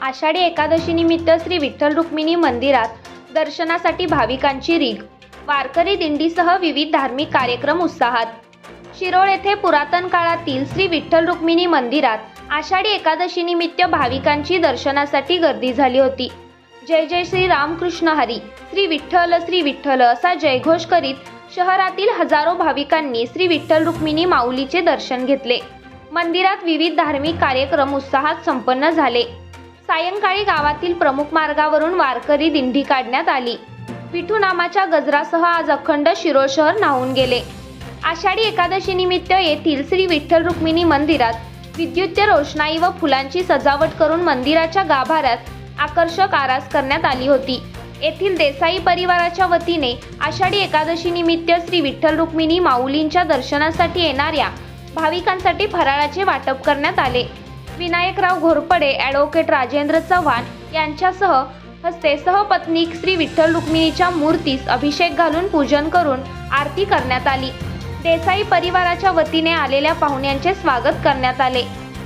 आषाढी एकादशी निमित्त श्री विठ्ठल रुक्मिणी मंदिरात दर्शनासाठी भाविकांची रीग वारकरी दिंडीसह विविध धार्मिक कार्यक्रम उत्साहात. शिरोळ येथे पुरातन काळातील श्री विठ्ठल रुक्मिणी मंदिरात आषाढी एकादशी निमित्त भाविकांची दर्शनासाठी गर्दी झाली होती. जय जय श्री रामकृष्ण हरी. श्री विठ्ठल श्री विठ्ठल असा जयघोष करीत शहरातील हजारो भाविकांनी श्री विठ्ठल रुक्मिणी माऊलीचे दर्शन घेतले. मंदिरात विविध धार्मिक कार्यक्रम उत्साहात संपन्न झाले. सायंकाळी गावातील प्रमुख मार्गावरून वारकरी दिंडी काढण्यात आली. विठू नामाच्या गजरासह आज अखंड शिरोळ शहर न्हावून गेले. आषाढी एकादशी निमित्त येथील श्री विठ्ठल रुक्मिणी मंदिरात विद्युत रोषणाई व फुलांची सजावट करून मंदिराच्या गाभाऱ्यात आकर्षक आरास करण्यात आली होती. येथील देसाई परिवाराच्या वतीने आषाढी एकादशी निमित्त श्री विठ्ठल रुक्मिणी माऊलींच्या दर्शनासाठी येणाऱ्या भाविकांसाठी फराळाचे वाटप करण्यात आले. विनायकराव घोरपडे ॲडव्होकेट राजेंद्र चव्हाण यांच्यासह हस्ते सहपत्नीक श्री विठ्ठल रुक्मिणीच्या मूर्तीस अभिषेक घालून पूजन करून आरती करण्यात आली. देसाई परिवाराच्या वतीने आलेल्या पाहुण्यांचे स्वागत करण्यात आले.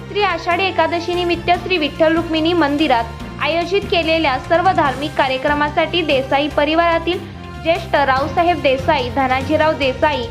श्री आषाढी एकादशी निमित्त श्री विठ्ठल रुक्मिणी मंदिरात आयोजित केलेल्या सर्व धार्मिक कार्यक्रमासाठी देसाई परिवारातील ज्येष्ठ रावसाहेब देसाई धनाजीराव देसाई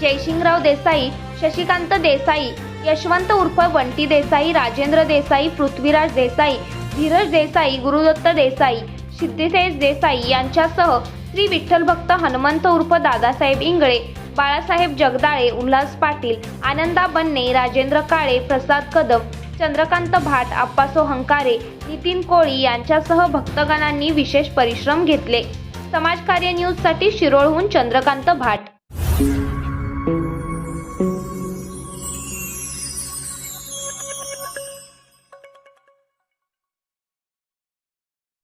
जयसिंगराव देसाई शशिकांत देसाई यशवंत उर्फ बंटी देसाई राजेंद्र देसाई पृथ्वीराज देसाई धीरज देसाई गुरुदत्त देसाई सिद्धितेज देसाई यांच्यासह श्री विठ्ठल भक्त हनुमंत उर्फ दादासाहेब इंगळे बाळासाहेब जगदाळे उल्हास पाटील आनंदा बन्ने राजेंद्र काळे प्रसाद कदम चंद्रकांत भाट आप्पासो हंकारे नितीन कोळी यांच्यासह भक्तगणांनी विशेष परिश्रम घेतले. समाजकार्य न्यूजसाठी शिरोळहून चंद्रकांत भाट.